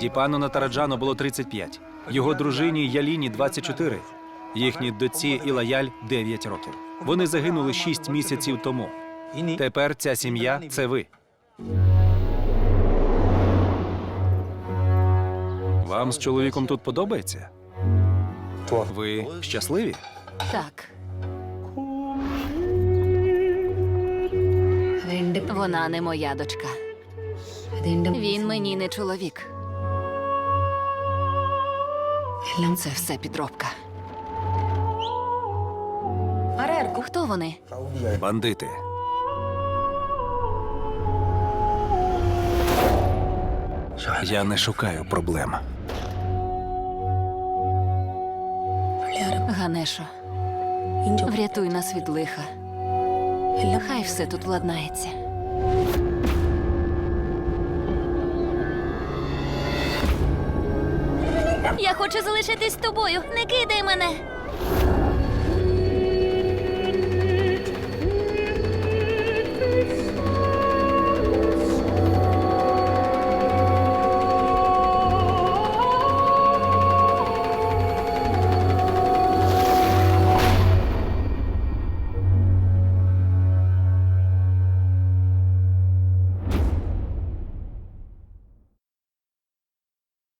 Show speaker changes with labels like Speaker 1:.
Speaker 1: Діпану Натараджану було 35, його дружині Яліні 24, їхній дочці Ілаяль 9 років. Вони загинули 6 місяців тому. Тепер ця сім'я це ви. Вам з чоловіком тут подобається? Ви щасливі?
Speaker 2: Так. Вона не моя дочка. Він мені не чоловік. Це все підробка. Хто вони?
Speaker 1: Бандити. Я не шукаю проблем.
Speaker 2: Ганешо, врятуй нас від лиха. Хай все тут владнається.
Speaker 3: Я хочу залишитись з тобою. Не кидай мене.